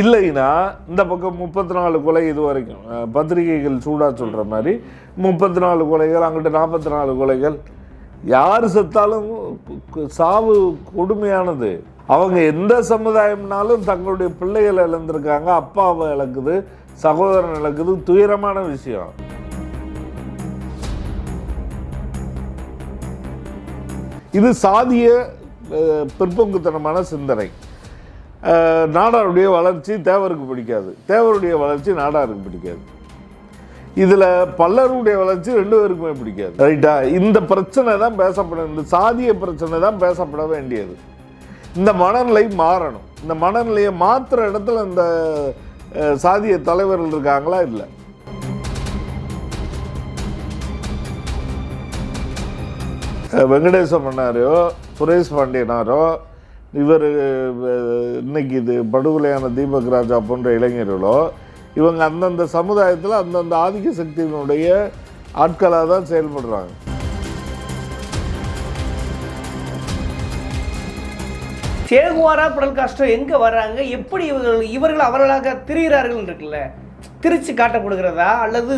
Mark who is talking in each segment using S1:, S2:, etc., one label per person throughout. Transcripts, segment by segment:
S1: இல்லைன்னா இந்த பக்கம் முப்பத்தி நாலு கொலை இது வரைக்கும் பத்திரிகைகள் சூடாக சொல்கிற மாதிரி முப்பத்தி நாலு கொலைகள் அங்கிட்ட நாற்பத்தி நாலு கொலைகள். யார் செத்தாலும் சாவு கொடுமையானது. அவங்க எந்த சமுதாயம்னாலும் தங்களுடைய பிள்ளைகளை இழந்திருக்காங்க அப்பாவை இழக்குது சகோதரன் இழக்குது துயரமான விஷயம். இது சாதிய பிற்போக்குத்தனமான சிந்தனை. நாடாருடைய வளர்ச்சி தேவருக்கு பிடிக்காது. தேவருடைய வளர்ச்சி நாடாருக்கு பிடிக்காது. இதில் பல்லருடைய வளர்ச்சி ரெண்டு பேருக்குமே பிடிக்காது. ரைட்டா? இந்த பிரச்சனை தான் பேசப்பட இந்த சாதிய பிரச்சனை தான் பேசப்பட வேண்டியது. இந்த மனநிலை மாறணும். இந்த மனநிலையை மாற்றுற இடத்துல இந்த சாதிய தலைவர்கள் இருக்காங்களா? இல்லை. அஹ் வெங்கடேச மன்னாரோ சுரேஷ் பாண்டியனாரோ? இவர் இன்னைக்கு இது படுகொலையான தீபக் ராஜா போன்ற இளைஞர்களோ இவங்க அந்தந்த சமுதாயத்தில் அந்தந்த ஆதிக்க சக்தியினுடைய ஆட்களாக தான் செயல்படுறாங்க.
S2: சேகுவாரா புடல் காஸ்ட்ரோ எங்க வர்றாங்க? எப்படி இவர்கள் இவர்கள் அவர்களாக திரிகிறார்கள் இருக்குல்ல திரிச்சு காட்ட கொடுக்கிறதா அல்லது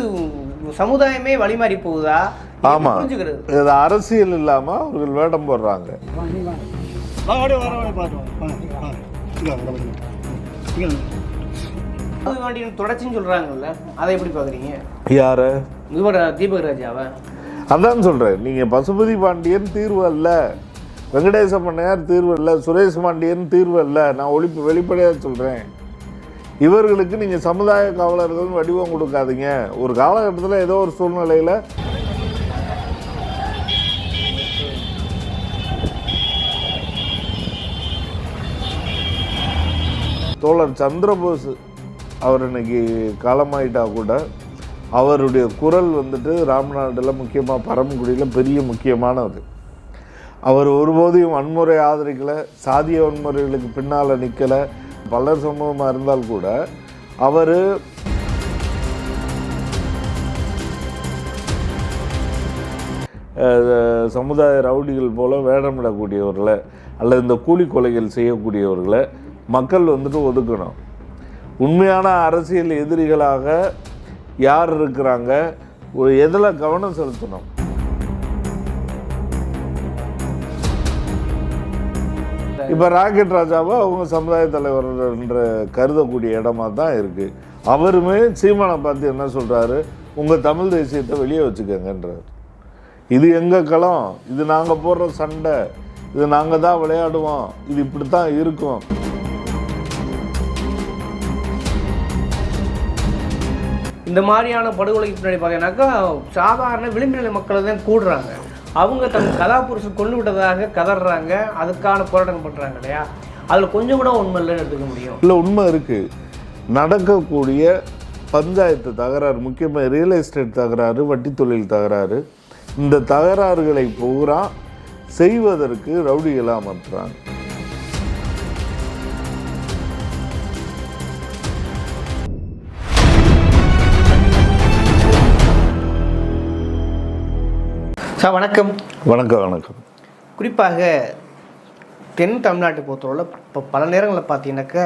S2: சமுதாயமே வழிமாறி போகுதா? எப்படி
S1: ஆமா.
S2: புரிஞ்சுக்கிறது?
S1: அரசியல் இல்லாமல் அவர்கள் வேடம் போடுறாங்க.
S3: வாங்க இங்க வாங்க.
S2: அது எப்படி பாக்குறீங்க
S1: யார?
S2: இவர் தீபக் ராஜாவை?
S1: அதான் சொல்கிறேன் நீங்கள் பசுபதி பாண்டியன் தீர்வு அல்ல. வெங்கடேச பண்ணையார் தீர்வு இல்லை சுரேஷ் பாண்டியன் தீர்வு அல்ல. நான் ஒளிப்பு வெளிப்படையாக சொல்கிறேன் இவர்களுக்கு நீங்கள் சமுதாய காவலர்கள் வடிவம் கொடுக்காதீங்க. ஒரு காலகட்டத்தில் ஏதோ ஒரு சூழ்நிலையில் தோழர் சந்திரபோஸ் அவர் இன்னைக்கு காலமாயிட்டா கூட அவருடைய குரல் வந்துட்டு ராம்நாட்டில் முக்கியமாக பரமக்குடியில் பெரிய முக்கியமானது. அவர் ஒருபோதையும் வன்முறை ஆதரிக்கலை சாதிய வன்முறைகளுக்கு பின்னால் நிற்கலை பலர் சமூகமாக இருந்தால் கூட அவர் சமுதாய ரவுடிகள் போல வேடமிடக்கூடியவர்களை அல்லது இந்த கூலி கொலைகள் செய்யக்கூடியவர்களை மக்கள் வந்துட்டு ஒதுக்கணும். உண்மையான அரசியல் எதிரிகளாக யார் இருக்கிறாங்க? எதில் கவனம் செலுத்தணும்? இப்போ ராக்கெட் ராஜாவை அவங்க சமுதாய தலைவர் என்று கருதக்கூடிய இடமா தான் இருக்குது அவருமே சீமானை பார்த்து என்ன சொல்கிறாரு உங்கள் தமிழ் தேசியத்தை வெளியே வச்சுக்கோங்கன்றார். இது எங்கள் களம்? இது நாங்கள் போடுற சண்டை. இது நாங்கள் தான் விளையாடுவோம். இது இப்படி தான் இருக்கும்.
S2: இந்த மாதிரியான படுகொலைக்கு பின்னாடி பார்த்தீங்கன்னாக்கா சாதாரண விளிம்புநிலை மக்களை தான் கூடுறாங்க. அவங்க தன் கதாபுருஷன் கொண்டு விட்டதாக கதறாங்க அதுக்கான போராட்டம் பண்ணுறாங்க இல்லையா? அதில் கொஞ்சம் கூட உண்மை இல்லைன்னு எடுத்துக்க முடியும்.
S1: இல்லை உண்மை இருக்குது நடக்கக்கூடிய பஞ்சாயத்து தகராறு முக்கியமாக ரியல் எஸ்டேட் தகராறு வட்டி தொழில் தகராறு இந்த தகராறுகளை பூரா செய்வதற்கு ரவுடிகளாக அமர்த்துறாங்க
S2: சார் வணக்கம்.
S1: வணக்கம் வணக்கம்.
S2: குறிப்பாக தென் தமிழ்நாட்டை பொறுத்தவரை இப்போ பல நேரங்களில் பார்த்தீங்கன்னாக்கா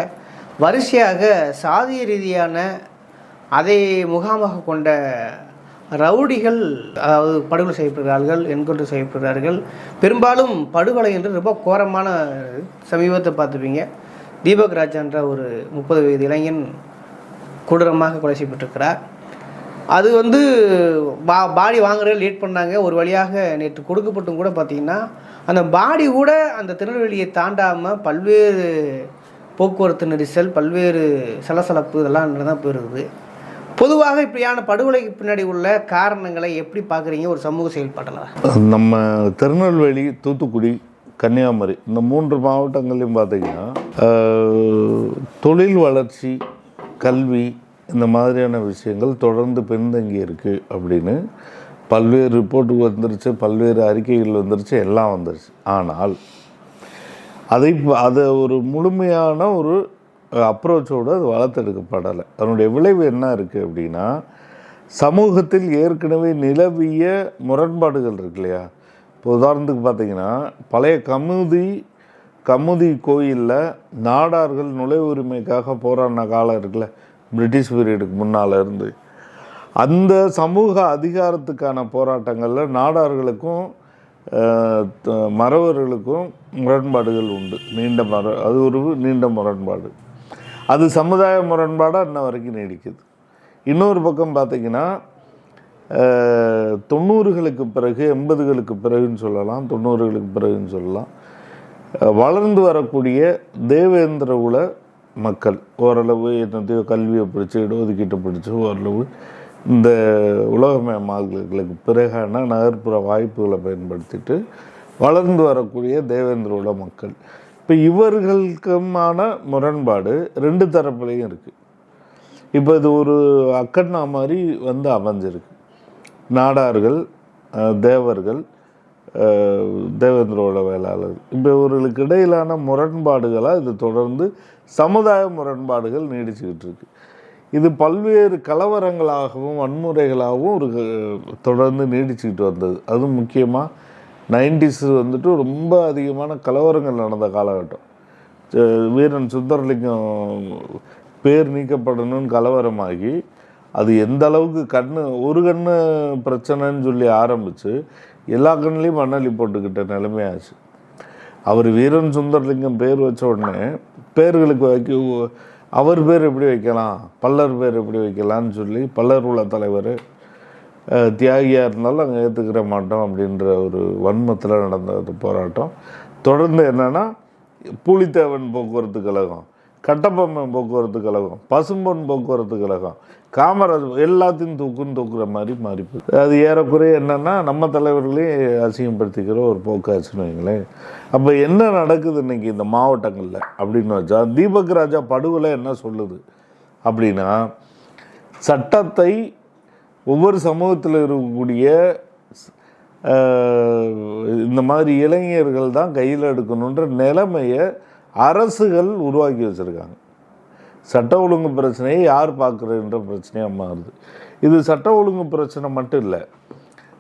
S2: வரிசையாக சாதிய ரீதியான அதை முகாமாக கொண்ட ரவுடிகள் அதாவது படுகொலை செய்யப்படுகிறார்கள் என்கொண்டு செய்யப்படுகிறார்கள் பெரும்பாலும் படுகொலை என்று ரொம்ப கோரமான சமீபத்தை பார்த்துப்பீங்க தீபக் ராஜான்ற ஒரு முப்பது வயது இளைஞன் கொடூரமாக கொலை செய்யப்பட்டிருக்கிறார். அது வந்து பா பாடி வாங்குறது லேட் பண்ணாங்க. ஒரு வழியாக நேற்று கொடுக்கப்பட்டும் கூட பார்த்தீங்கன்னா அந்த பாடி கூட அந்த திருநெல்வேலியை தாண்டாமல் பல்வேறு போக்குவரத்து நெரிசல் பல்வேறு சலசலப்பு இதெல்லாம் தான் போயிருக்குது பொதுவாக இப்படியான படுகொலைக்கு பின்னாடி உள்ள காரணங்களை எப்படி பார்க்குறீங்க ஒரு சமூக செயல்பாட்டில்.
S1: நம்ம திருநெல்வேலி தூத்துக்குடி கன்னியாகுமரி இந்த மூன்று மாவட்டங்களையும் பார்த்தீங்கன்னா தொழில் வளர்ச்சி கல்வி இந்த மாதிரியான விஷயங்கள் தொடர்ந்து பின்தங்கி இருக்குது அப்படின்னு பல்வேறு ரிப்போர்ட்டு வந்துருச்சு பல்வேறு அறிக்கைகள் வந்துருச்சு எல்லாம் வந்துருச்சு. ஆனால் அதை அதை ஒரு முழுமையான ஒரு அப்ரோச்சோடு அது வளர்த்தெடுக்கப்படலை. அதனுடைய விளைவு என்ன இருக்குது அப்படின்னா சமூகத்தில் ஏற்கனவே நிலவிய முரண்பாடுகள் இருக்கு இல்லையா? இப்போ உதாரணத்துக்கு பார்த்தீங்கன்னா பழைய கமுதி கமுதி கோயிலில் நாடார்கள் நுழைவு உரிமைக்காக போராடின காலம் இருக்குல்ல? பிரிட்டிஷ் பீரியடுக்கு முன்னால் இருந்து. அந்த சமூக அதிகாரத்துக்கான போராட்டங்களில் நாடார்களுக்கும் மறவர்களுக்கும் முரண்பாடுகள் உண்டு. நீண்ட மர அது ஒரு நீண்ட முரண்பாடு. அது சமுதாய முரண்பாடாக இன்ன வரைக்கும் நீடிக்குது. இன்னொரு பக்கம் பார்த்திங்கன்னா தொண்ணூறுகளுக்கு பிறகு எண்பதுகளுக்கு பிறகுன்னு சொல்லலாம் தொண்ணூறுகளுக்கு பிறகுன்னு சொல்லலாம் வளர்ந்து வரக்கூடிய தேவேந்திர உல மக்கள். ஓரளவு என்னத்தையோ கல்வியை பிடிச்சி இடஒதுக்கீட்டை பிடிச்சி ஓரளவு இந்த உலகமயமாகலுக்கு பிறகான நகர்ப்புற வாய்ப்புகளை பயன்படுத்திட்டு வளர்ந்து வரக்கூடிய தேவேந்திரோட மக்கள். இப்போ இவர்களுக்குமான முரண்பாடு ரெண்டு தரப்புலையும் இருக்குது இப்போ இது ஒரு அக்கண்ணா மாதிரி வந்து அமைஞ்சிருக்கு. நாடார்கள் தேவர்கள் தேவேந்திரோட வேளாளர்கள். இப்போ இவர்களுக்கு இடையிலான முரண்பாடுகளாக இது தொடர்ந்து சமுதாய முரண்பாடுகள் நீடிச்சுக்கிட்டு இருக்கு இது பல்வேறு கலவரங்களாகவும் வன்முறைகளாகவும் ஒரு க- தொடர்ந்து நீடிச்சுக்கிட்டு வந்தது. அதுவும் முக்கியமாக நைன்டிஸ் வந்துட்டு ரொம்ப அதிகமான கலவரங்கள் நடந்த காலகட்டம். வீரன் சுந்தரலிங்கம் பேர் நீக்கப்படணும்னு கலவரமாகி அது எந்த அளவுக்கு கண்ணு ஒரு கண் பிரச்சனைன்னு சொல்லி ஆரம்பித்து எல்லா கண்ணிலையும் மண்ணலி போட்டுக்கிட்ட நிலைமையாச்சு. அவர் வீரன் சுந்தரலிங்கம் பேர் வச்ச உடனே பேர்களுக்கு வைக்க அவர் பேர் எப்படி வைக்கலாம்? பல்லர் பேர் எப்படி வைக்கலாம்னு சொல்லி பல்லர் உள்ள தலைவர் தியாகியாக இருந்தாலும் அங்கே ஏற்றுக்கிற மாட்டோம் அப்படின்ற ஒரு வன்மத்தில் நடந்த போராட்டம். தொடர்ந்து என்னென்னா பூலித்தேவன் போக்குவரத்து கழகம். கட்டபொம்மன் போக்குவரத்து கழகம் பசும்பொன் போக்குவரத்து கழகம் காமராஜ் எல்லாத்தையும் தூக்குன்னு தூக்குற மாதிரி மாறி போகுது அது ஏறக்குறைய என்னென்னா நம்ம தலைவர்களையும் அசிங்கப்படுத்திக்கிற ஒரு போக்காச்சுன்னு வைங்களேன். அப்போ என்ன நடக்குது இன்னைக்கு இந்த மாவட்டங்களில் அப்படின்னு வச்சா தீபக் ராஜா படுகொலை என்ன சொல்லுது அப்படின்னா சட்டத்தை ஒவ்வொரு சமூகத்தில் இருக்கக்கூடிய இந்த மாதிரி இளைஞர்கள் தான் கையில் எடுக்கணுன்ற நிலைமையை அரசுகள் உருவாக்கி வச்சுருக்காங்க. சட்ட ஒழுங்கு பிரச்சனையை யார் பார்க்குறதுன்ற பிரச்சனையாக மாறுது. இது சட்ட ஒழுங்கு பிரச்சனை மட்டும் இல்லை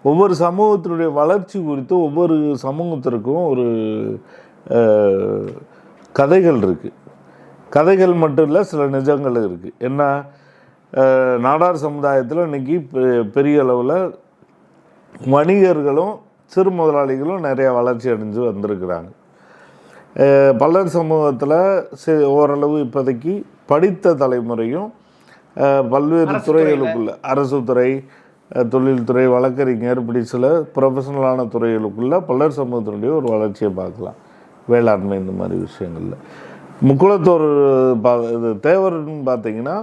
S1: ஒவ்வொரு சமூகத்தினுடைய வளர்ச்சி குறித்து ஒவ்வொரு சமூகத்திற்கும் ஒரு கதைகள் இருக்குது கதைகள் மட்டும் இல்லை சில நிஜங்கள் இருக்குது என்ன நாடார் சமுதாயத்தில் இன்னைக்கு பெ- பெரிய அளவில் வணிகர்களும் சிறு முதலாளிகளும் நிறையா வளர்ச்சி அடைஞ்சு வந்திருக்கிறாங்க. பல்லர் சமூகத்தில் சி- ஓரளவு இப்போதைக்கு படித்த தலைமுறையும் பல்வேறு. துறைகளுக்குள்ள அரசு துறை தொழில்துறை வழக்கறிஞர் இப்படி சில ப்ரொஃபஷனலான துறைகளுக்குள்ள பல்லர் சமூகத்தினுடைய ஒரு வளர்ச்சியை பார்க்கலாம் வேளாண்மை இந்த மாதிரி விஷயங்களில் முக்குளத்தோர் பா இது தேவர்னு பார்த்தீங்கன்னா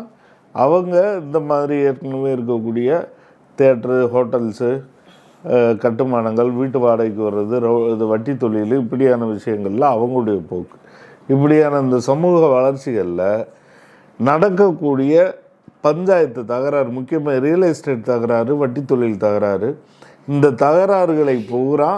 S1: அவங்க இந்த மாதிரி ஏற்கனவே இருக்கக்கூடிய தேட்ரு ஹோட்டல்ஸு கட்டுமானங்கள் வீட்டு வாடகைக்கு வர்றது இது வட்டி தொழில் இப்படியான விஷயங்கள்ல அவங்களுடைய போக்கு. இப்படியான இந்த சமூக வளர்ச்சிகளில் நடக்கக்கூடிய பஞ்சாயத்து தகராறு முக்கியமாக ரியல் எஸ்டேட் தகராறு வட்டி தொழில் தகராறு இந்த தகராறுகளை பூரா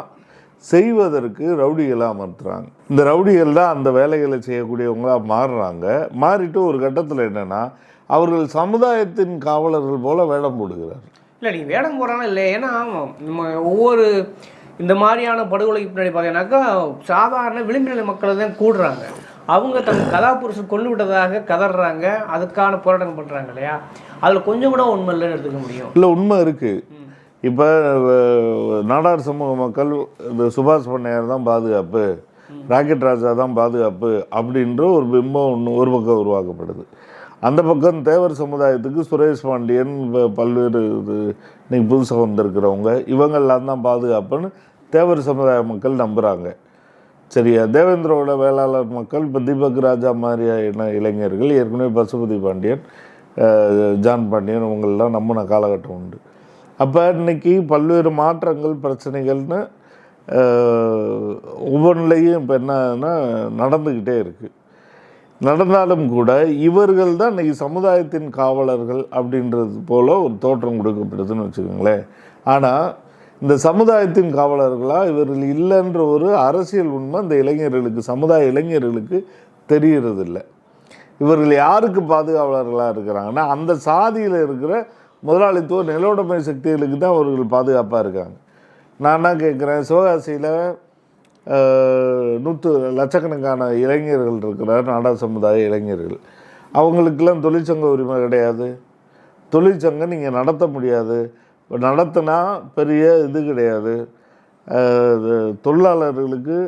S1: செய்வதற்கு ரவுடிகளாக அமர்த்துறாங்க இந்த ரவுடிகள் தான் அந்த வேலைகளை செய்யக்கூடியவங்களாக மாறுறாங்க. மாறிட்டு ஒரு கட்டத்தில் என்னென்னா அவர்கள் சமுதாயத்தின் காவலர்கள் போல வேடம் போடுகிறார்கள்.
S2: இல்லை நீங்கள் வேடம் போடுறானா இல்லை ஏன்னா நம்ம ஒவ்வொரு இந்த மாதிரியான படுகொலைக்கு பின்னாடி பார்த்தீங்கன்னாக்கா சாதாரண விளிம்புநிலை மக்கள் தான் கூடுறாங்க. அவங்க தன் கதாபுருஷன் கொண்டு விட்டதாக கதறாங்க அதுக்கான போராட்டம் பண்ணுறாங்க இல்லையா? அதில் கொஞ்சம் கூட உண்மை இல்லைன்னு எடுத்துக்க முடியும்.
S1: இல்லை உண்மை இருக்குது இப்போ நாடார் சமூக மக்கள் இந்த சுபாஷ் பண்ணையார் தான் பாதுகாப்பு ராக்கெட் ராஜா தான் பாதுகாப்பு அப்படின்ற ஒரு பிம்பம் ஒன்று ஒரு பக்கம் உருவாக்கப்படுது. அந்த பக்கம் தேவர் சமுதாயத்துக்கு சுரேஷ் பாண்டியன் பல்வேறு இது இன்னைக்கு புதுசாக வந்திருக்கிறவங்க இவங்கெல்லாம் தான் பாதுகாப்புன்னு தேவர் சமுதாய மக்கள் நம்புகிறாங்க சரியா? தேவேந்திரோட வேளாளர் மக்கள் இப்போ தீபக் ராஜா மாதிரியான இளைஞர்கள் ஏற்கனவே பசுபதி பாண்டியன் ஜான் பாண்டியன் இவங்களெல்லாம் நம்பின காலகட்டம் உண்டு. அப்போ இன்னைக்கு பல்வேறு மாற்றங்கள் பிரச்சனைகள்னு ஒவ்வொன்றிலையும் இப்போ என்னன்னா நடந்துக்கிட்டே இருக்குது நடந்தாலும் கூட இவர்கள் தான் இன்னைக்கு சமுதாயத்தின் காவலர்கள் அப்படின்றது போல ஒரு தோற்றம் கொடுக்கப்படுதுன்னு வச்சுக்கோங்களேன். ஆனால் இந்த சமுதாயத்தின் காவலர்களாக இவர்கள் இல்லைன்ற ஒரு அரசியல் உண்மை இந்த இளைஞர்களுக்கு சமுதாய இளைஞர்களுக்கு தெரியறது இவர்கள் யாருக்கு பாதுகாவலர்களாக இருக்கிறாங்கன்னா அந்த சாதியில் இருக்கிற முதலாளித்துவ நிலவுடைமை சக்திகளுக்கு தான் அவர்கள் பாதுகாப்பாக இருக்காங்க. நான் என்ன கேட்குறேன் சிவகாசியில் நூற்று லட்சக்கணக்கான இளைஞர்கள் இருக்கிற நாடா சமுதாய இளைஞர்கள். அவங்களுக்கெல்லாம் தொழிற்சங்க உரிமை கிடையாது. தொழிற்சங்கம் நீங்கள் நடத்த முடியாது. நடத்தினா பெரிய இது கிடையாது. தொழிலாளர்களுக்கு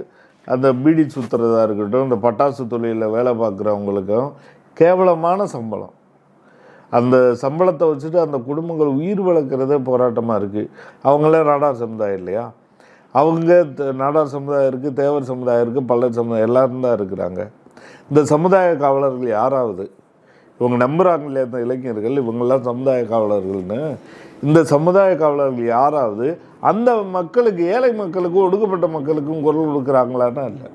S1: அந்த பீடி சுற்றுறதா இருக்கட்டும் இந்த பட்டாசு தொழிலில் வேலை பார்க்குறவங்களுக்கும் கேவலமான சம்பளம். அந்த சம்பளத்தை வச்சுட்டு அந்த குடும்பங்கள் உயிர் வளர்க்குறதே போராட்டமாக இருக்குது அவங்களே நாடா சமுதாயம் இல்லையா? அவங்க த- நாடார் சமுதாயம் இருக்குது தேவர் சமுதாயம் இருக்குது பல்லர் சமுதாயம் எல்லாரும் தான் இருக்கிறாங்க. இந்த சமுதாய காவலர்கள் யாராவது இவங்க நம்புகிறாங்க இல்லையா இந்த இளைஞர்கள் இவங்கெல்லாம் சமுதாய காவலர்கள்னு இந்த சமுதாய காவலர்கள் யாராவது அந்த மக்களுக்கு ஏழை மக்களுக்கும் ஒடுக்கப்பட்ட மக்களுக்கும் குரல் கொடுக்குறாங்களான்னா இல்லை.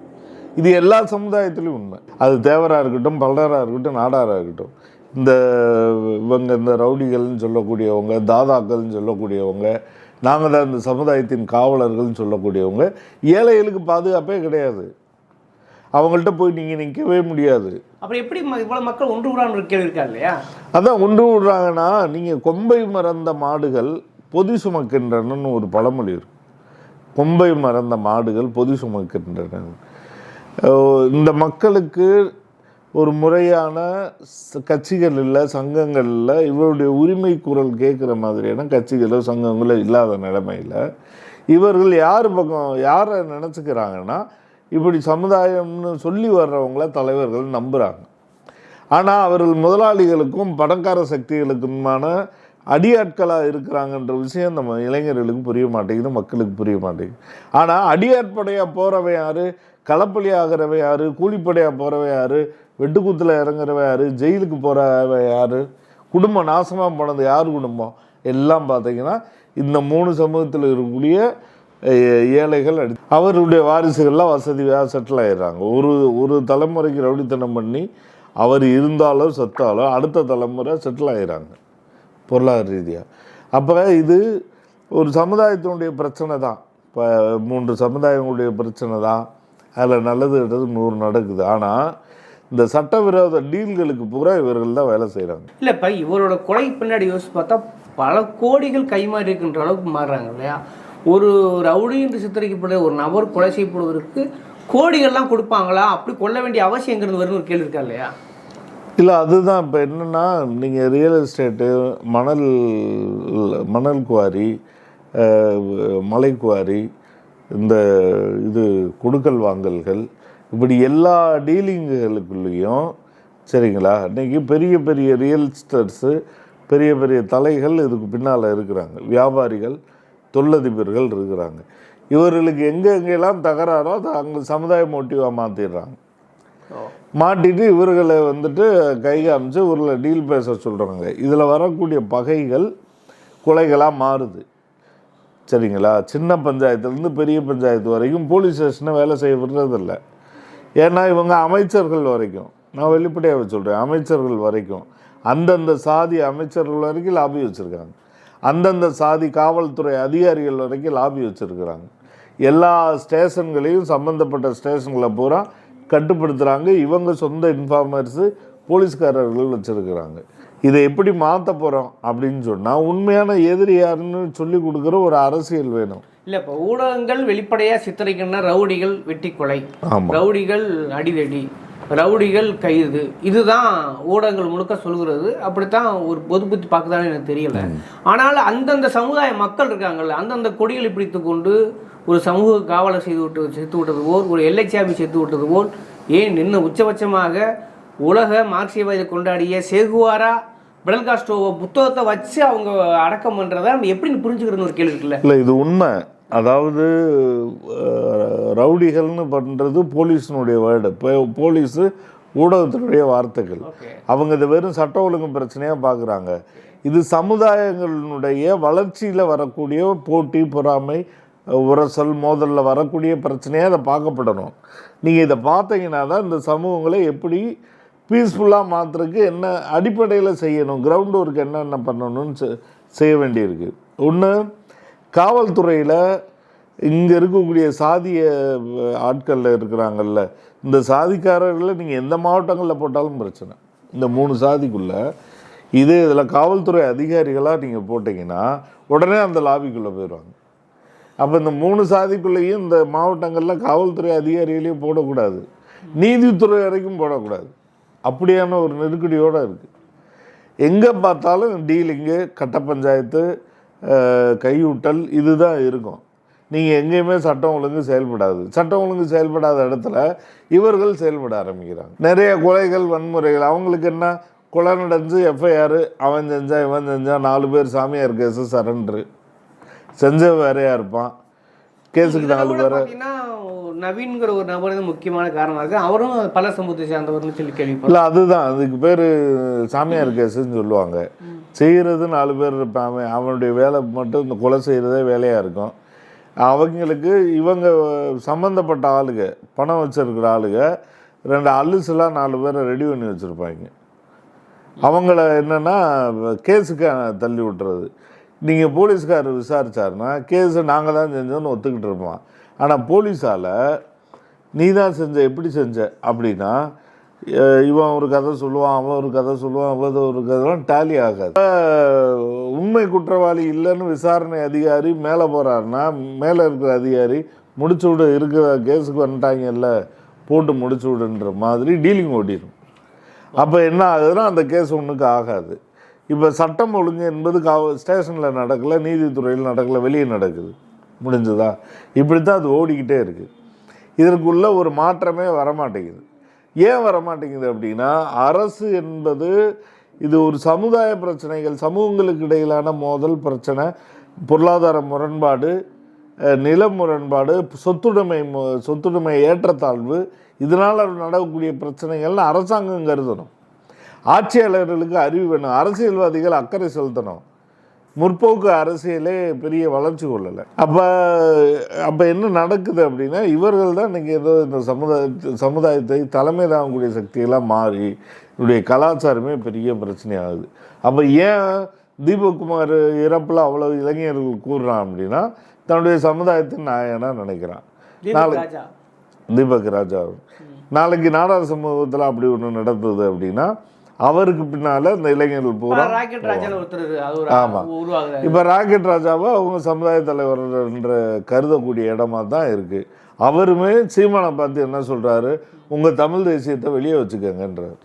S1: இது எல்லா சமுதாயத்திலையும் உண்மை. அது தேவராக இருக்கட்டும் பல்லராக இருக்கட்டும் நாடாராக இருக்கட்டும். இந்த இவங்க இந்த ரவுடிகள்னு சொல்லக்கூடியவங்க தாதாக்கள்னு சொல்லக்கூடியவங்க நாங்கள் தான் இந்த சமுதாயத்தின் காவலர்கள்னு சொல்லக்கூடியவங்க. ஏழைகளுக்கு பாதுகாப்பே கிடையாது. அவங்கள்ட்ட போய் நீங்கள் நிற்கவே முடியாது.
S2: அப்புறம் எப்படி இவ்வளவு மக்கள் ஒன்று கூடாமல் கேள்வி இருக்கா இல்லையா?
S1: அதான் ஒன்று விடுறாங்கன்னா நீங்கள் கொம்பை மறந்த மாடுகள் பொதி சுமக்கின்றனன்னு ஒரு பழமொழி இருக்கு. கொம்பை மறந்த மாடுகள் பொதி சுமக்கின்றன இந்த மக்களுக்கு ஒரு முறையான கட்சிகள் இல்லை சங்கங்கள் இல்லை இவருடைய உரிமை குரல் கேட்குற மாதிரியான கட்சிகளோ சங்கங்களோ இல்லாத நிலைமையில் இவர்கள் யார் பக்கம் யாரை நினச்சிக்கிறாங்கன்னா இப்படி சமுதாயம்னு சொல்லி வர்றவங்கள தலைவர்கள் நம்புகிறாங்க ஆனால் அவர்கள் முதலாளிகளுக்கும் பணக்கார சக்திகளுக்குமான அடியாட்களாக இருக்கிறாங்கன்ற விஷயம் நம்ம இளைஞர்களுக்கு புரிய மாட்டேங்குது மக்களுக்கு புரிய மாட்டேங்குது. ஆனால் அடியாட்படையாக போகிறவன் யார்? களப்பலி ஆகிறவன் யார்? கூலிப்படையாக போகிறவன் யார்? வெட்டுக்கூத்தில் இறங்குறவ யார்? ஜெயிலுக்கு போகிறவன் யார்? குடும்பம் நாசமாக போனது யார் குடும்பம்? எல்லாம் பார்த்தீங்கன்னா இந்த மூணு சமூகத்தில் இருக்கக்கூடிய ஏழைகள் அடி அவருடைய வாரிசுகள்லாம் வசதியாக செட்டில் ஆயிடுறாங்க. ஒரு ஒரு தலைமுறைக்கு ரவுடித்தனம் பண்ணி அவர் இருந்தாலோ செத்தாலோ அடுத்த தலைமுறை செட்டில் ஆயிடுறாங்க. பொருளாதார ரீதியாக அப்போ இது ஒரு சமுதாயத்தினுடைய பிரச்சனை தான். இப்போ மூன்று சமுதாயங்களுடைய பிரச்சனை தான். அதில் நல்லது கிட்டது நூறு நடக்குது. ஆனால் இந்த சட்டவிரோத டீல்களுக்கு பூரா இவர்கள் தான் வேலை செய்கிறாங்க
S2: இல்லை இப்போ இவரோட கொலை பின்னாடி யோசிச்சு பார்த்தா பல கோடிகள் கைமாறி இருக்கின்ற அளவுக்கு மாறுறாங்க இல்லையா? ஒரு ரவுடி என்று சித்தரிக்கப்படுற ஒரு நபர் கொலை செய்யப்படுவதற்கு கோடிகள்லாம் கொடுப்பாங்களா? அப்படி கொல்ல வேண்டிய அவசியங்கிறது வரும்னு ஒரு கேள்வி இருக்கா இல்லையா?
S1: இல்லை அதுதான் இப்போ என்னென்னா நீங்கள் ரியல் எஸ்டேட்டு மணல் மணல் குவாரி அஹ், மலை குவாரி இந்த இது கொடுக்கல் வாங்கல்கள் இப்படி எல்லா டீலிங்குகளுக்குள்ளேயும் சரிங்களா? இன்னைக்கு பெரிய பெரிய ரியல் எஸ்டேட்ஸு பெரிய பெரிய தலைகள் இதுக்கு பின்னால் இருக்கிறாங்க. வியாபாரிகள் தொழிலதிபர்கள் இருக்கிறாங்க. இவர்களுக்கு எங்கே எங்கெல்லாம் தகராறோ அதை அங்கே சமுதாய மோட்டிவாக மாற்றிடுறாங்க மாட்டிட்டு இவர்களை வந்துட்டு கை காமிச்சு இவர்களை டீல் பேச சொல்கிறாங்க இதில் வரக்கூடிய பகைகள் கொலைகளாக மாறுது. சரிங்களா? சின்ன பஞ்சாயத்துலேருந்து பெரிய பஞ்சாயத்து வரைக்கும் போலீஸ் ஸ்டேஷனை வேலை செய்ய விடுறதில்ல ஏன்னா இவங்க அமைச்சர்கள் வரைக்கும். நான் வெளிப்படையாக சொல்கிறேன் அமைச்சர்கள் வரைக்கும். அந்தந்த சாதி அமைச்சர்கள் வரைக்கும் லாபி வச்சுருக்காங்க. அந்தந்த சாதி காவல்துறை அதிகாரிகள் வரைக்கும் லாபி வச்சுருக்கிறாங்க. எல்லா ஸ்டேஷன்களையும் சம்மந்தப்பட்ட ஸ்டேஷன்களை பூரா கட்டுப்படுத்துகிறாங்க இவங்க சொந்த இன்ஃபார்மர்ஸு போலீஸ்காரர்கள் வச்சுருக்கிறாங்க. இதை எப்படி மாற்ற போகிறோம் அப்படின்னு சொன்னால் உண்மையான எதிரி யாருன்னு சொல்லி கொடுக்குற ஒரு அரசியல் வேணும்.
S2: இல்லை இப்போ ஊடகங்கள் வெளிப்படையாக சித்தரிக்கின்ற ரவுடிகள் வெட்டி கொலை. ரவுடிகள் அடிதடி. ரவுடிகள் கைது. இதுதான் ஊடகங்கள் முழுக்க சொல்கிறது. அப்படித்தான் ஒரு பொது புத்தி பார்க்குதான்னு எனக்கு தெரியல. ஆனால் அந்தந்த சமுதாய மக்கள் இருக்காங்கல்ல அந்தந்த கொடிகளை பிடித்து கொண்டு ஒரு சமூக காவலை செய்து விட்டு செத்து விட்டது போல் ஒரு எல்லைச்சாமி செத்து விட்டது போல் ஏன் இன்னும் உச்சபட்சமாக உலக மார்க்சியவாதி கொண்டாடிய சேகுவாரா பிடல் காஸ்ட்ரோவோ புத்தகத்தை வச்சு அவங்க அடக்கம் பண்ணுறதை நம்ம எப்படி புரிஞ்சுக்கிறதுன்னு ஒரு கேள்வி இருக்குல்ல.
S1: இல்லை இது உண்மை. அதாவது ரவுடிகள்னு பண்ணுறது போலீஸினுடைய வேர்டு. போலீஸு ஊடகத்தினுடைய வார்த்தைகள். அவங்க இதை வெறும் சட்ட ஒழுங்கு பிரச்சனையாக பார்க்குறாங்க இது சமுதாயங்களினுடைய வளர்ச்சியில் வரக்கூடிய போட்டி பொறாமை உரசல் மோதலில் வரக்கூடிய பிரச்சனையாக அதை பார்க்கப்படணும். நீங்கள் இதை பார்த்தீங்கன்னா தான் இந்த சமூகங்களை எப்படி பீஸ்ஃபுல்லாக மாற்றுறதுக்கு என்ன அடிப்படையில் செய்யணும் கிரவுண்ட் ஒர்க் என்னென்ன பண்ணணும்னு செ- செய்ய வேண்டியிருக்கு. ஒன்று காவல்துறையில் இங்கே இருக்கக்கூடிய சாதிய ஆட்களில் இருக்கிறாங்கல்ல இந்த சாதிக்காரர்களை நீங்கள் எந்த மாவட்டங்களில் போட்டாலும் பிரச்சனை. இந்த மூணு சாதிக்குள்ளே இது இதில் காவல்துறை அதிகாரிகளாக நீங்கள் போட்டிங்கன்னா உடனே அந்த லாபிக்குள்ளே போயிடுவாங்க. அப்போ இந்த மூணு சாதிக்குள்ளேயும் இந்த மாவட்டங்களில் காவல்துறை அதிகாரிகளையும் போடக்கூடாது. நீதித்துறை வரைக்கும் போடக்கூடாது. அப்படியான ஒரு நெருக்கடியோடு இருக்குது எங்கே பார்த்தாலும் டீலிங்கு கட்ட பஞ்சாயத்து கையூட்டல் இதுதான் இருக்கும். நீங்கள் எங்கேயுமே சட்டம் ஒழுங்கு செயல்படாது. சட்டம் ஒழுங்கு செயல்படாத இடத்துல இவர்கள் செயல்பட ஆரம்பிக்கிறாங்க. நிறைய கொலைகள் வன்முறைகள். அவங்களுக்கு என்ன? கொலை நடந்து எஃப்ஐஆர் அவன் செஞ்சான் இவன் செஞ்சான் நாலு பேர் சாமியார் கேஸு சரண்டரு. செஞ்ச வேறையாக இருப்பான். கேஸுக்கு நாலு பேரை
S2: நவீன்கிற ஒரு நபர் வந்து முக்கியமான காரணமாக இருக்கு அவரும் பல சமூகத்தை சேர்ந்தவர்னு சொல்லி கேள்விப்பட்டேன்
S1: இல்லை அதுதான். அதுக்கு பேர் சாமியார் கேஸுன்னு சொல்லுவாங்க. செய்கிறது நாலு பேர் இருப்பாங்க. அவனுடைய வேலை மட்டும் இந்த கொலை செய்கிறதே வேலையாக இருக்கும். அவங்களுக்கு இவங்க சம்மந்தப்பட்ட ஆளுங்க பணம் வச்சுருக்கிற ஆளுங்க ரெண்டு அல்லுசெல்லாம் நாலு பேரை ரெடி பண்ணி வச்சுருப்பாங்க. அவங்கள என்னென்னா கேஸுக்கு தள்ளி விட்டுறது. நீங்கள் போலீஸ்காரர் விசாரிச்சாருன்னா கேஸை நாங்கள் தான் செஞ்சோன்னு ஒத்துக்கிட்டு இருப்பான் ஆனால் போலீஸால் நீ தான் செஞ்ச எப்படி செஞ்ச அப்படின்னா இவன் ஒரு கதை சொல்லுவான் அவன் ஒரு கதை சொல்லுவான் அவன் ஒரு கதைலாம் டேலி ஆகாது. உண்மை குற்றவாளி இல்லைன்னு விசாரணை அதிகாரி மேலே போகிறாருன்னா மேலே இருக்கிற அதிகாரி முடிச்சு விடு இருக்கிற கேஸுக்கு வந்துட்டாங்கல்ல போட்டு முடிச்சு விடுன்ற மாதிரி டீலிங் ஓடிடும் அப்போ என்ன ஆகுதுன்னா அந்த கேஸ் ஒன்றுக்கு ஆகாது. இப்போ சட்டம் ஒழுங்கு என்பது காவ ஸ்டேஷனில் நடக்கலை நீதித்துறையில் நடக்கலை வெளியே நடக்குது. முடிஞ்சதா? இப்படி தான் அது ஓடிக்கிட்டே இருக்குது இதற்குள்ளே ஒரு மாற்றமே வரமாட்டேங்குது. ஏன் வரமாட்டேங்குது அப்படின்னா அரசு என்பது இது ஒரு சமுதாய பிரச்சனைகள் சமூகங்களுக்கு இடையிலான மோதல் பிரச்சனை பொருளாதார முரண்பாடு நில முரண்பாடு சொத்துடைமை சொத்துடைமை ஏற்றத்தாழ்வு இதனால் நடக்கக்கூடிய பிரச்சனைகள்னு அரசாங்கம் கருதணும். ஆட்சியாளர்களுக்கு அறிவு வேணும் அரசியல்வாதிகள் அக்கறை செலுத்தணும். முற்போக்கு அரசியலே பெரிய வளர்ச்சி கொள்ளலை. அப்போ அப்போ என்ன நடக்குது அப்படின்னா இவர்கள் தான் இன்றைக்கி ஏதோ இந்த சமுதாய சமுதாயத்தை தலைமை தாங்கக்கூடிய சக்தியெல்லாம் மாறி இவருடைய கலாச்சாரமே பெரிய பிரச்சனையாகுது. அப்போ ஏன் தீபக்குமார் இறப்பில் அவ்வளோ இளைஞர்கள் கூறுறான் அப்படின்னா தன்னுடைய சமுதாயத்தின் நாயனாக நினைக்கிறான். நாளைக்கு
S2: ராஜா.
S1: தீபக் ராஜா. நாளைக்கு நாடார் சமூகத்தில் அப்படி ஒன்று நடந்தது அப்படின்னா அவருக்கு பின்னால் இந்த இளைஞர்கள் பூரா
S2: ராக்கெட் ஒருத்தர் ஒரு
S1: ஆமா. இப்போ ராக்கெட் ராஜாவை அவங்க சமுதாய தலைவர் என்ற கருதக்கூடிய இடமா தான் இருக்குது அவருமே சீமானை பார்த்து என்ன சொல்கிறாரு உங்கள் தமிழ் தேசியத்தை வெளியே வச்சுக்கோங்கன்றார்.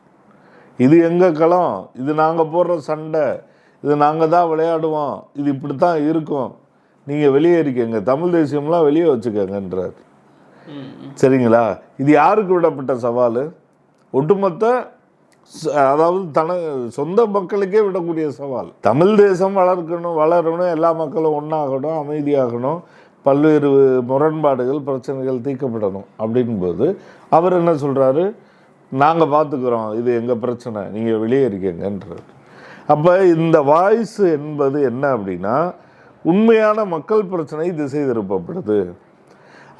S1: இது எங்கள் களம்? இது நாங்கள் போடுற சண்டை. இது நாங்கள் தான் விளையாடுவோம். இது இப்படி தான் இருக்கும். நீங்கள் வெளியே இருக்கீங்க. தமிழ் தேசியம்லாம் வெளியே வச்சுக்கோங்கன்றார். சரிங்களா? இது யாருக்கு விடப்பட்ட சவால்? ஒட்டுமொத்த அதாவது தன சொந்த மக்களுக்கே விடக்கூடிய சவால். தமிழ் தேசம் வளர்க்கணும் வளரணும் எல்லா மக்களும் ஒன்றாகணும் அமைதியாகணும் பல்வேறு முரண்பாடுகள் பிரச்சனைகள் தீர்க்கப்படணும் அப்படின்போது அவர் என்ன சொல்கிறாரு நாங்கள் பார்த்துக்குறோம் இது எங்கள் பிரச்சனை நீங்கள் வெளியே இருக்கீங்கன்றார். அப்போ இந்த வாய்ஸ் என்பது என்ன அப்படின்னா உண்மையான மக்கள் பிரச்சனை திசை திருப்பப்படுது.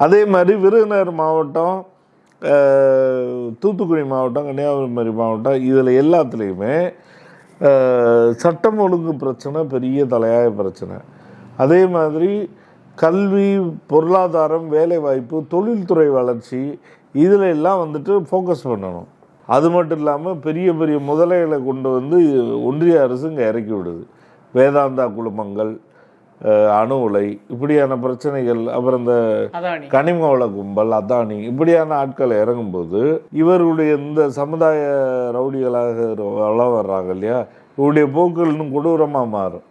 S1: அதே மாதிரி விருதுநகர் மாவட்டம் தூத்துக்குடி மாவட்டம் கன்னியாகுமரி மாவட்டம் இதில் எல்லாத்துலேயுமே சட்டம் ஒழுங்கு பிரச்சனை பெரிய தலையாய பிரச்சனை. அதே மாதிரி கல்வி பொருளாதாரம் வேலைவாய்ப்பு தொழில்துறை வளர்ச்சி இதில் எல்லாம் வந்துட்டு ஃபோக்கஸ் பண்ணணும். அது மட்டும் இல்லாமல் பெரிய பெரிய முதலைகளை கொண்டு வந்து ஒன்றிய அரசு இங்கே இறக்கி விடுது. வேதாந்தா குழுமங்கள் அணு உலை இப்படியான பிரச்சனைகள் அப்புறம் இந்த கனிம வள கும்பல் அதானி இப்படியான ஆட்கள் இறங்கும்போது இவர்களுடைய இந்த சமுதாய ரவுடிகளாக வள வர்றாங்க இல்லையா? இவருடைய போக்குகள் இன்னும் கொடூரமாக மாறும்.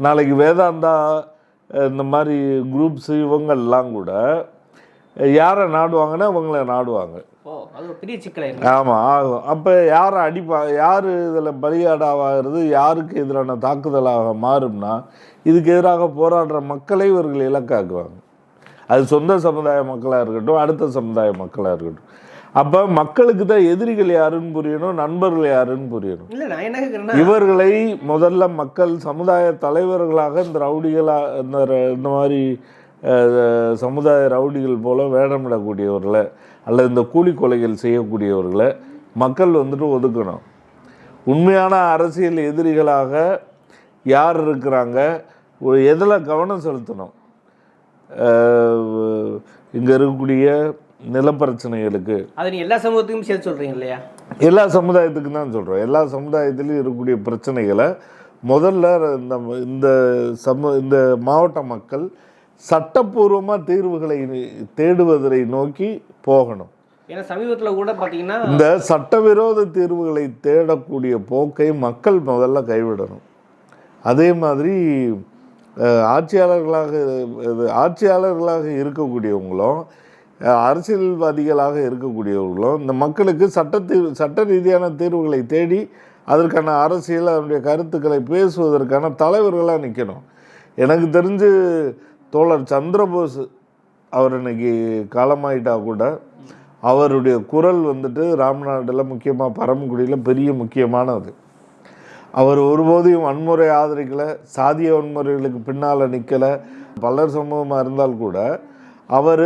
S1: நாளைக்கு வேதாந்தா இந்த மாதிரி குரூப்ஸ் இவங்கெல்லாம் கூட யாரை நாடுவாங்கன்னா இவங்கள நாடுவாங்க. ஆமாம் ஆகும் அப்போ யாரை அடிப்பா யார் இதில் பலியாடாவாகிறது யாருக்கு எதிரான தாக்குதலாக மாறும்னா இதுக்கு எதிராக போராடுற மக்களை இவர்கள் இலக்காக்குவாங்க. அது சொந்த சமுதாய மக்களாக இருக்கட்டும் அடுத்த சமுதாய மக்களாக இருக்கட்டும். அப்போ மக்களுக்கு தான் எதிரிகள் யாருன்னு புரியணும் நண்பர்கள் யாருன்னு புரியணும். இவர்களை முதல்ல மக்கள் சமுதாய தலைவர்களாக இந்த ரவுடிகளாக இந்த இந்த மாதிரி சமுதாய ரவுடிகள் போல வேடமிடக்கூடியவர்களை அல்லது இந்த கூலி கொலைகள் செய்யக்கூடியவர்களை மக்கள் வந்துட்டு ஒதுக்கணும். உண்மையான அரசியல் எதிரிகளாக யார் இருக்கிறாங்க? எதில் கவனம் செலுத்தணும்? இங்கே இருக்கக்கூடிய நிலப்பிரச்சனைகளுக்கு.
S2: அது நீ எல்லா சமூகத்துக்கும் சேர்த்து சொல்றீங்க இல்லையா?
S1: எல்லா சமுதாயத்துக்கும் தான் சொல்கிறோம் எல்லா சமுதாயத்திலையும் இருக்கக்கூடிய பிரச்சனைகளை முதல்ல இந்த இந்த சமு இந்த மாவட்ட மக்கள் சட்டப்பூர்வமாக தீர்வுகளை தேடுவதை நோக்கி போகணும்.
S2: ஏன்னா சமீபத்தில் கூட பார்த்தீங்கன்னா
S1: இந்த சட்டவிரோத தீர்வுகளை தேடக்கூடிய போக்கை மக்கள் முதல்ல கைவிடணும். அதே மாதிரி ஆட்சியாளர்களாக ஆட்சியாளர்களாக இருக்கக்கூடியவங்களும் அரசியல்வாதிகளாக இருக்கக்கூடியவர்களும் இந்த மக்களுக்கு சட்ட தீர்வு சட்ட ரீதியான தீர்வுகளை தேடி அதற்கான அரசியல் அதனுடைய கருத்துக்களை பேசுவதற்கான தலைவர்களாக நிற்கணும் எனக்கு தெரிஞ்சு தோழர் சந்திரபோஸ் அவர் இன்னைக்கு காலமாயிட்டா கூட அவருடைய குரல் வந்துட்டு ராம்நாட்டில் முக்கியமாக பரமக்குடியில் பெரிய முக்கியமானது. அவர் ஒருபோதையும் வன்முறை ஆதரிக்கலை சாதிய வன்முறைகளுக்கு பின்னால் நிற்கலை பலர் சமூகமாக இருந்தால் கூட அவர்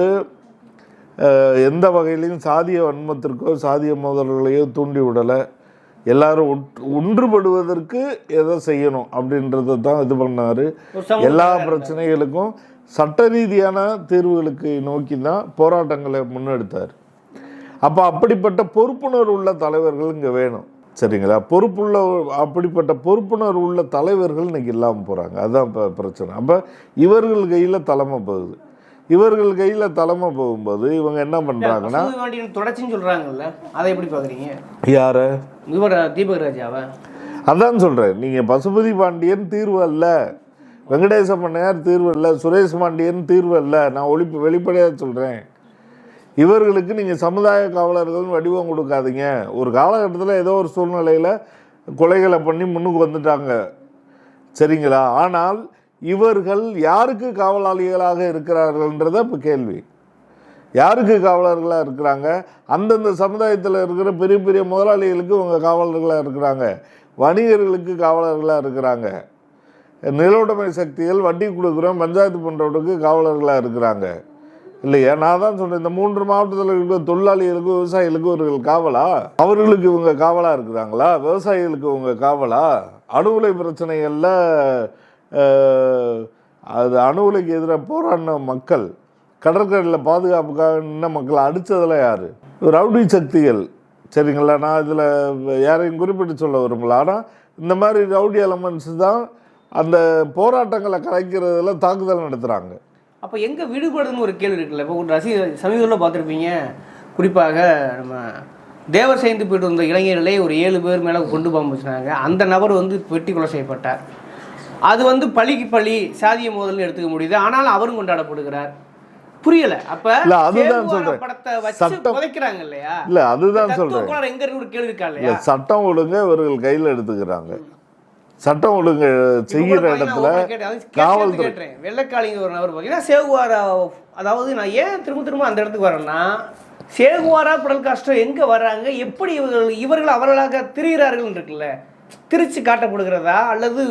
S1: எந்த வகையிலையும் சாதிய வன்மத்திற்கோ சாதிய மோதல்களையோ தூண்டி விடலை. எல்லாரும் ஒன்று- ஒன்றுபடுவதற்கு எதை செய்யணும் அப்படின்றத தான் இது பண்ணார். எல்லா பிரச்சனைகளுக்கும் சட்ட ரீதியான தீர்வுகளுக்கு நோக்கி தான் போராட்டங்களை முன்னெடுத்தார். அப்போ அப்படிப்பட்ட பொறுப்புணர்வு உள்ள தலைவர்கள் இங்கே வேணும். சரிங்களா? பொறுப்புள்ள அப்படிப்பட்ட பொறுப்புணர்வு உள்ள தலைவர்கள் இன்னைக்கு இல்லாமல் போகிறாங்க அதுதான் இப்போ பிரச்சனை. அப்போ இவர்கள் கையில் தலைமை போகுது. இவர்கள் கையில் தலைமை போகும்போது இவங்க என்ன பண்ணுறாங்கன்னா
S2: பசுமைவாண்டியின் தொடர்ச்சின்னு சொல்றாங்கல்ல அதை எப்படி பாக்குறீங்க
S1: யாரை?
S2: இவர் தீபக் ராஜாவை
S1: அதான் சொல்கிறேன் நீங்கள் பசுபதி பாண்டியன் தீர்வு அல்ல. வெங்கடேச பண்ணையார் தீர்வு இல்லை சுரேஷ் பாண்டியன் தீர்வு இல்லை. நான் ஒளி வெளிப்படையாக சொல்கிறேன் இவர்களுக்கு நீங்கள் சமுதாய காவலர்கள்னு வடிவம் கொடுக்காதீங்க. ஒரு காலகட்டத்தில் ஏதோ ஒரு சூழ்நிலையில் கொலைகளை பண்ணி முன்னுக்கு வந்துட்டாங்க. சரிங்களா? ஆனால் இவர்கள் யாருக்கு காவலாளிகளாக இருக்கிறார்கள்ன்றத இப்போ கேள்வி. யாருக்கு காவலர்களாக இருக்கிறாங்க? அந்தந்த சமுதாயத்தில் இருக்கிற பெரிய பெரிய முதலாளிகளுக்கு இவங்க காவலர்களாக இருக்கிறாங்க. வணிகர்களுக்கு காவலர்களாக இருக்கிறாங்க. நிலவுடைமை சக்திகள் வட்டி கொடுக்குறோம் பஞ்சாயத்து போன்றவர்களுக்கு காவலர்களாக இருக்கிறாங்க. இல்லையா? நான் தான் சொல்கிறேன் இந்த மூன்று மாவட்டத்தில் இருக்கிற தொழிலாளிகளுக்கு விவசாயிகளுக்கு இவர்கள் காவலா? அவர்களுக்கு இவங்க காவலாக இருக்கிறாங்களா? விவசாயிகளுக்கு இவங்க காவலா? அணுகுலை பிரச்சனைகளில் அது அது அணுகுலைக்கு எதிராக போராடின மக்கள் கடற்கரையில் பாதுகாப்புக்காக நின்ன மக்களை அடித்ததில் யார்? ரவுடி சக்திகள். சரிங்களா? நான் இதில் யாரையும் குறிப்பிட்டு சொல்ல விரும்பல. ஆனால் இந்த மாதிரி ரவுடி எலமெண்ட்ஸ் தான் அந்த போராட்டங்களை கலைக்கிறதுல தாக்குதல் நடத்துகிறாங்க
S2: அப்போ எங்கே விடுபடுதுன்னு ஒரு கேள்வி இருக்குல்ல? இப்போ ரசிகர் சமீபத்தில் பார்த்துருப்பீங்க. குறிப்பாக நம்ம தேவர் சேர்ந்து போயிட்டு வந்த இளைஞர்களே ஒரு ஏழு பேர் மேலே கொண்டு பாம்பு வச்சுனாங்க அந்த நபர் வந்து வெட்டி கொலை செய்யப்பட்டார். அது வந்து பழிக்கு பழி சாதிய மோதல்னு எடுத்துக்க முடியுது. ஆனாலும் அவரும் கொண்டாடப்படுகிறார். புரியல. அப்ப
S1: இல்ல, அதுதான் சொல்றேன். சட்டம்.
S2: புதைக்கிறாங்க இல்லையா?
S1: இல்லை அதுதான்
S2: கோளாறு எங்க ஒரு கேள்வி இருக்கா
S1: இல்லை
S2: இல்லையா
S1: சட்டம் ஒழுங்கை இவர்கள் கையில் எடுத்துக்கிறாங்க. சட்டம் ஒழுங்கு செய்கிற இடத்துல காவல்துறை.
S2: வெள்ளக்காளிங்க ஒரு நபர் பார்த்தீங்கன்னா சேகுவாரா அதாவது நான் ஏன் திரும்ப திரும்ப அந்த இடத்துக்கு வரேன்னா சேகுவாரா புடல் காஸ்டர் எங்க வர்றாங்க? எப்படி இவர்கள் இவர்கள் அவர்களாக திரிகிறார்கள் இருக்குல்ல திரிச்சு காட்டப்படுகிறதா? அல்லது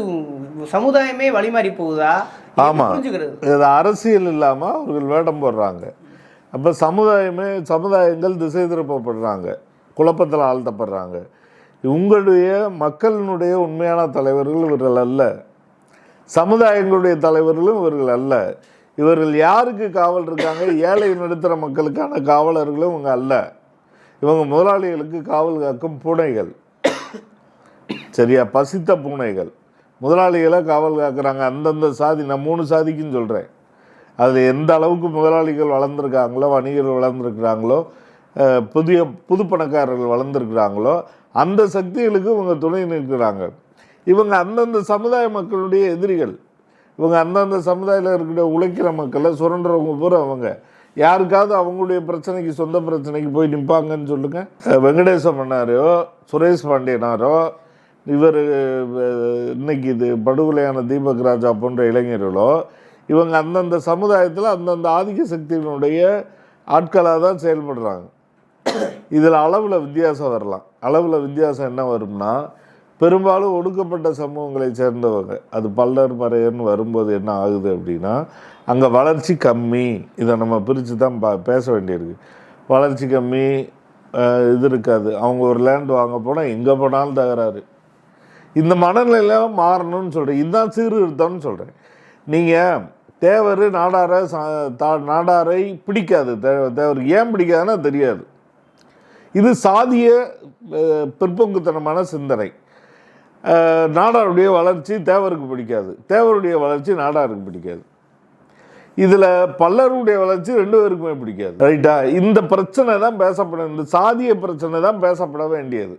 S2: சமுதாயமே வழிமாறி போகுதா? எப்படி
S1: ஆமா.
S2: புரிஞ்சுக்கிறது?
S1: இது அரசியல் இல்லாமல் அவர்கள் வேடம் போடுறாங்க. அப்போ சமுதாயமே சமுதாயங்கள் திசை திருப்பப்படுறாங்க. குழப்பத்தில் ஆழ்த்தப்படுறாங்க. உங்களுடைய மக்களினுடைய உண்மையான தலைவர்கள் இவர்கள் அல்ல. சமுதாயங்களுடைய தலைவர்களும் இவர்கள் அல்ல. இவர்கள் யாருக்கு காவல் இருக்காங்க? ஏழை நடுத்தர மக்களுக்கான காவலர்களும் இவங்க அல்ல. இவங்க முதலாளிகளுக்கு காவல் காக்கும் பூனைகள். சரியா? பசித்த பூனைகள். முதலாளிகளை காவல் காக்குறாங்க. அந்தந்த சாதி நான் மூணு சாதிக்குன்னு சொல்கிறேன் அது எந்த அளவுக்கு முதலாளிகள் வளர்ந்துருக்காங்களோ வணிகர்கள் வளர்ந்துருக்குறாங்களோ புதிய புது பணக்காரர்கள் வளர்ந்துருக்குறாங்களோ அந்த சக்திகளுக்கு இவங்க துணை நிற்கிறாங்க. இவங்க அந்தந்த சமுதாய மக்களுடைய எதிரிகள். இவங்க அந்தந்த சமுதாயத்தில் இருக்கிற உழைக்கிற மக்களை சுரண்டுறவங்க பூரா அவங்க. யாருக்காவது அவங்களுடைய பிரச்சனைக்கு சொந்த பிரச்சனைக்கு போய் நிற்பாங்கன்னு சொல்லுங்க. வெங்கடேச மன்னாரோ சுரேஷ் பாண்டியனாரோ இவர் இன்னைக்கு இது படுகொலையான தீபக் ராஜா போன்ற இளைஞர்களோ இவங்க அந்தந்த சமுதாயத்தில் அந்தந்த ஆதிக்க சக்தியினுடைய ஆட்களாக தான் செயல்படுறாங்க. இதில் அளவில் வித்தியாசம் வரலாம். அளவில் வித்தியாசம் என்ன வரும்னா பெரும்பாலும் ஒடுக்கப்பட்ட சமூகங்களை சேர்ந்தவங்க அது பல்லர் மறையர்னு வரும்போது என்ன ஆகுது அப்படின்னா அங்கே வளர்ச்சி கம்மி. இதை நம்ம பிரித்து தான் பா பேச வேண்டியிருக்கு. வளர்ச்சி கம்மி இது இருக்காது. அவங்க ஒரு லேண்ட் வாங்க போனால் எங்கே போனாலும் தகராறு. இந்த மனநிலையெல்லாம் மாறணும்னு சொல்கிறேன் இதுதான் சீர்திருத்தம்னு சொல்கிறேன் நீங்கள் தேவர் நாடாரை சா- தா- நாடாரை பிடிக்காது. தே- தேவர் ஏன் பிடிக்காதுன்னா தெரியாது. இது சாதிய பிற்போக்குத்தனமான சிந்தனை. நாடாருடைய வளர்ச்சி தேவருக்கு பிடிக்காது. தேவருடைய வளர்ச்சி நாடாருக்கு பிடிக்காது. இதில் பல்லருடைய வளர்ச்சி ரெண்டு பேருக்குமே பிடிக்காது. ரைட்டா இந்த பிரச்சனை தான் பேசப்பட இந்த சாதிய பிரச்சனை தான் பேசப்பட வேண்டியது.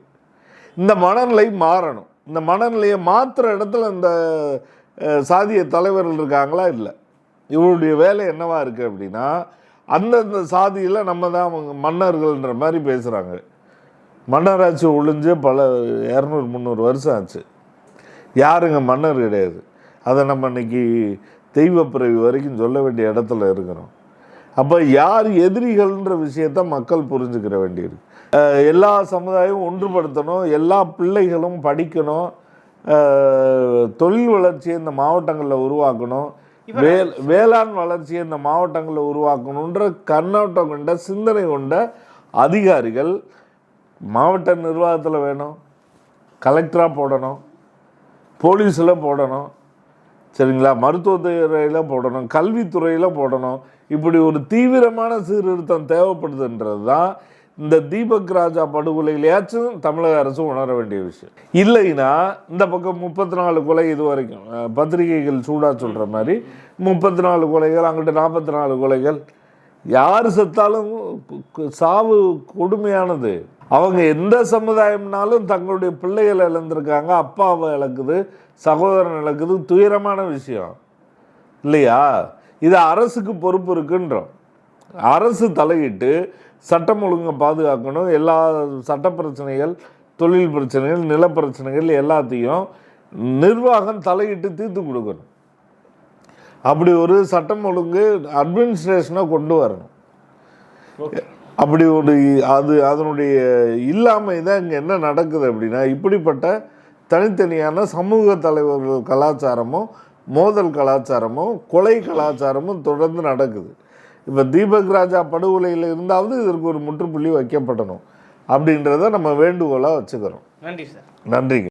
S1: இந்த மனநிலை மாறணும். இந்த மனநிலையை மாற்றுற இடத்துல இந்த சாதிய தலைவர்கள் இருக்காங்களா? இல்லை. இவருடைய வேலை என்னவா இருக்குது அப்படின்னா அந்தந்த சாதியில் நம்ம தான் அவங்க மன்னர்கள்ன்ற மாதிரி பேசுகிறாங்க மன்னராட்சி ஒழிஞ்சு பல இரநூறு முந்நூறு வருஷம் ஆச்சு. யாருங்க மன்னர் கிடையாது. அதை நம்ம இன்னைக்கு தெய்வப்பிறவி வரைக்கும் சொல்ல வேண்டிய இடத்துல இருக்கிறோம். அப்போ யார் எதிரிகள்ன்ற விஷயத்த மக்கள் புரிஞ்சுக்கிற வேண்டியிருக்கு. எல்லா சமுதாயமும் ஒன்றுபடுத்தணும் எல்லா பிள்ளைகளும் படிக்கணும் தொழில் வளர்ச்சியை இந்த மாவட்டங்களில் உருவாக்கணும் வேல் வேளாண் வளர்ச்சியை இந்த மாவட்டங்களில் உருவாக்கணுன்ற கண்ணோட்டம் கொண்ட சிந்தனை கொண்ட அதிகாரிகள் மாவட்ட நிர்வாகத்தில் வேணும் கலெக்டராக போடணும் போலீஸில் போடணும் சரிங்களா? மருத்துவத்துறையில் போடணும் கல்வித்துறையில் போடணும். இப்படி ஒரு தீவிரமான சீர்திருத்தம் தேவைப்படுதுன்றது தான் இந்த தீபக் ராஜா படுகொலையிலேயாச்சும் தமிழக அரசு உணர வேண்டிய விஷயம். இல்லைன்னா இந்த பக்கம் முப்பத்தி நாலு கொலை இது வரைக்கும் பத்திரிகைகள் சூடாக சொல்கிற மாதிரி முப்பத்தி நாலு கொலைகள் அங்கிட்டு நாற்பத்தி நாலு கொலைகள். யார் செத்தாலும் சாவு கொடுமையானது. அவங்க எந்த சமுதாயம்னாலும் தங்களுடைய பிள்ளைகளை இழந்திருக்காங்க அப்பாவை இழக்குது சகோதரன் இழக்குது துயரமான விஷயம். இல்லையா? இது அரசுக்கு பொறுப்பு இருக்குன்றோம். அரசு தலையிட்டு சட்டம் ஒழுங்கை பாதுகாக்கணும். எல்லா சட்ட பிரச்சனைகள் தொழில் பிரச்சனைகள் நில பிரச்சனைகள் எல்லாத்தையும் நிர்வாகம் தலையிட்டு தீர்த்து கொடுக்கணும். அப்படி ஒரு சட்டம் ஒழுங்கு அட்மினிஸ்ட்ரேஷனை கொண்டு வரணும். அப்படி ஒரு அது அதனுடைய இல்லாமை தான் இங்கே என்ன நடக்குது அப்படின்னா இப்படிப்பட்ட தனித்தனியான சமூக தலைவர்கள் கலாச்சாரமும் மோதல் கலாச்சாரமும் கொலை கலாச்சாரமும் தொடர்ந்து நடக்குது. இப்போ தீபக் ராஜா படுகொலையில் இருந்தாவது இதற்கு ஒரு முற்றுப்புள்ளி வைக்கப்படணும். அப்படின்றத நம்ம வேண்டுகோளாக வச்சுக்கிறோம்.
S2: நன்றி சார்.
S1: நன்றிங்க.